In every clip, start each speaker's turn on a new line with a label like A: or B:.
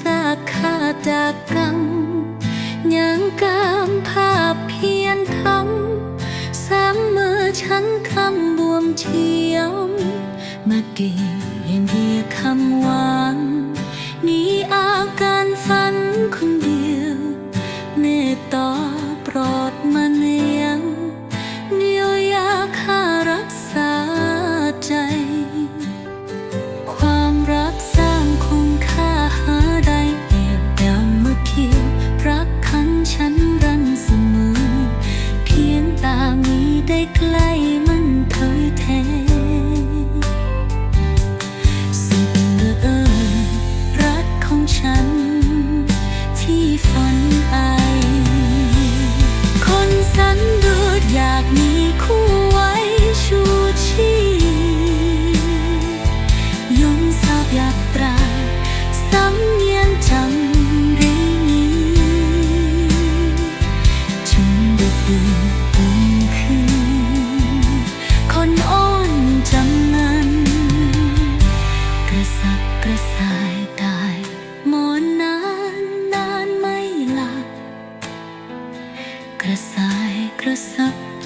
A: สาขาจากกังยังกามภาพเพียนทำสามมือฉันคำบวมเทียมมาเก่ง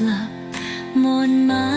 A: กลับมอนไม้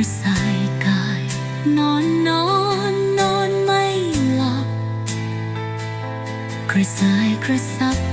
A: ระสายกาย นอนนอนนอนไม่หลับ กระสายกระซับ